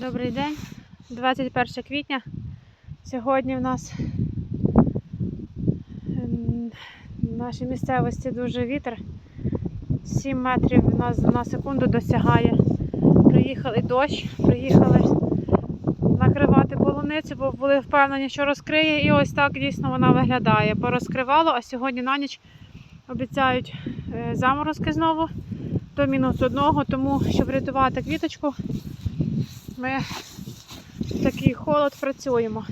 Добрий день, 21 квітня. Сьогодні в нас ем, в нашій місцевості дуже вітер. 7 метрів у нас на секунду досягає. Приїхали дощ, приїхали накривати полуницю, бо були впевнені, що розкриє. І ось так дійсно вона виглядає. Порозкривало, а сьогодні на ніч обіцяють е, заморозки знову до мінус одного, тому щоб рятувати квіточку, ми в такий холод працюємо.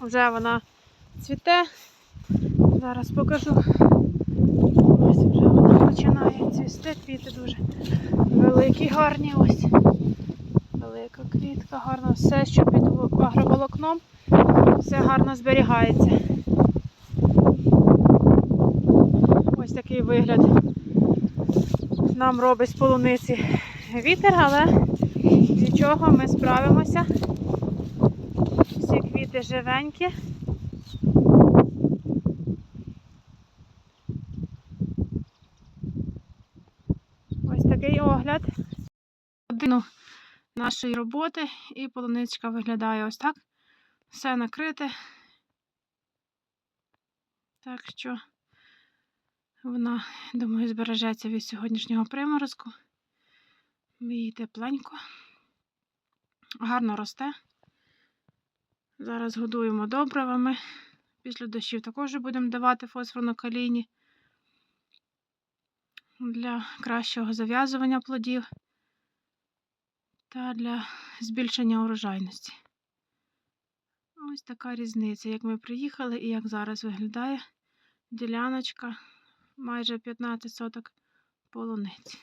Вже вона цвіте. Зараз покажу. Ось вже вона починає цвісти. Квіти дуже великі, гарні. Ось. Велика квітка, гарно. Все, що під агроволокном, все гарно зберігається. Ось такий вигляд нам робить з полуниці вітер, але нічого, ми справимося. Всі квіти живенькі. Ось такий огляд. Годину нашої роботи і полуничка виглядає ось так. Все накрите. Так що вона, думаю, збережеться від сьогоднішнього приморозку. Їй тепленько. Гарно росте. Зараз годуємо добривами. Після дощів також будемо давати фосфорно-калійні для кращого зав'язування плодів та для збільшення урожайності. Ось така різниця, як ми приїхали і як зараз виглядає діляночка майже 15 соток полуниці.